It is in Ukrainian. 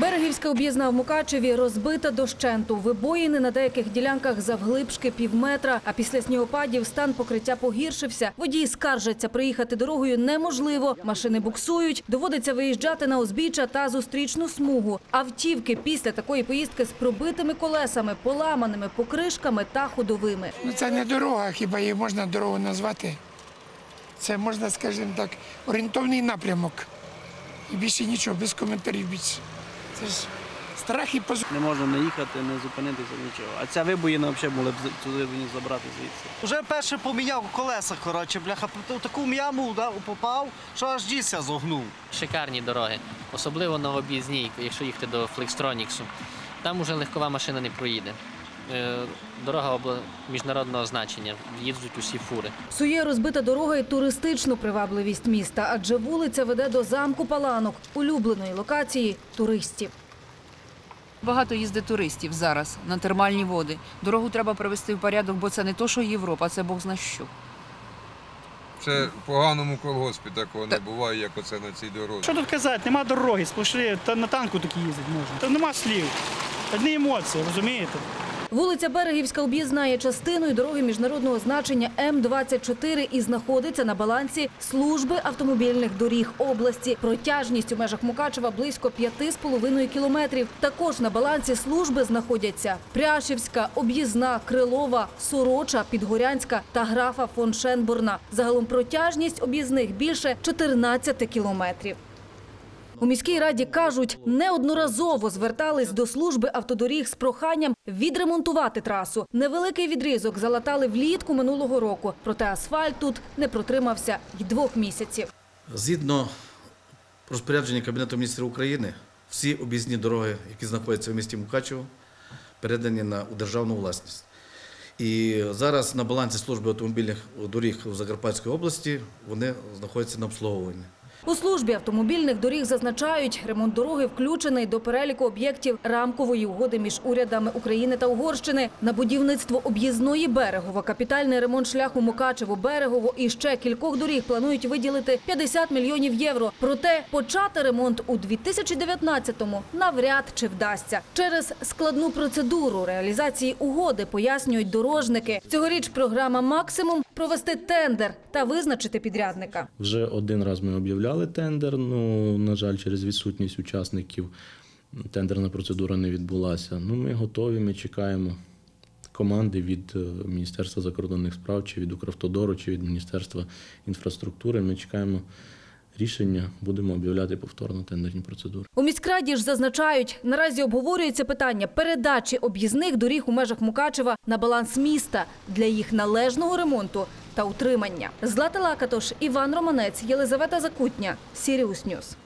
Берегівська об'їзна в Мукачеві розбита дощенту. Вибоїни на деяких ділянках завглибшки півметра, а після снігопадів стан покриття погіршився. Водії скаржаться, приїхати дорогою неможливо. Машини буксують, доводиться виїжджати на узбіччя та зустрічну смугу. Автівки після такої поїздки з пробитими колесами, поламаними покришками та ходовими. Ну, це не дорога, хіба її можна дорогу назвати. Це можна, скажімо так, орієнтовний напрямок. І більше нічого, без коментарів більше. Це ж страх і пож... Не можна не їхати, не зупинитися, нічого. А ця вибоїна взагалі була б туди забрати звідси. Уже перше поміняв колеса, коротше, бляха, в таку м'яму да, попав, що аж дійся зогнув. Шикарні дороги, особливо на об'їзній, якщо їхати до Флекстроніксу. Там уже легкова машина не проїде. Е, Дорога міжнародного значення, їздять усі фури. Псує розбита дорога і туристичну привабливість міста, адже вулиця веде до замку Паланок, улюбленої локації туристів. Багато їздить туристів зараз на термальні води. Дорогу треба привести в порядок, бо це не то, що Європа, це Бог зна що. Це в поганому колгоспі такого не буває, як оце на цій дорозі. Що тут казати? Нема дороги, сплошні, та на танку такі їздити можна. Та нема слів. Одні емоції, розумієте? Вулиця Берегівська об'їзна є частиною дороги міжнародного значення М-24 і знаходиться на балансі служби автомобільних доріг області. Протяжність у межах Мукачева близько 5,5 кілометрів. Також на балансі служби знаходяться Пряшівська, Об'їзна, Крилова, Сороча, Підгорянська та графа фон Шенбурна. Загалом протяжність об'їзних більше 14 кілометрів. У міській раді кажуть, неодноразово звертались до служби автодоріг з проханням відремонтувати трасу. Невеликий відрізок залатали влітку минулого року, проте асфальт тут не протримався й двох місяців. Згідно розпорядження Кабінету міністрів України, всі об'їзні дороги, які знаходяться в місті Мукачево, передані на у державну власність. І зараз на балансі служби автомобільних доріг у Закарпатській області вони знаходяться на обслуговуванні. У службі автомобільних доріг зазначають, ремонт дороги включений до переліку об'єктів рамкової угоди між урядами України та Угорщини на будівництво об'їзної берегова, капітальний ремонт шляху Мукачево-Берегово і ще кількох доріг планують виділити 50 мільйонів євро. Проте почати ремонт у 2019-му навряд чи вдасться. Через складну процедуру реалізації угоди пояснюють дорожники. Цьогоріч програма «Максимум» – провести тендер та визначити підрядника. Вже один раз ми об'являли тендер. Ну, на жаль, через відсутність учасників тендерна процедура не відбулася. Ну, ми готові, ми чекаємо команди від е, Міністерства закордонних справ, чи від Укравтодору, чи від Міністерства інфраструктури. Ми чекаємо рішення, будемо об'являти повторно тендерні процедури. У міськраді ж зазначають, наразі обговорюється питання передачі об'їзних доріг у межах Мукачева на баланс міста для їх належного ремонту та утримання. Злата Лакатош, Іван Романець, Єлизавета Закутня, Сіріус Ньюс.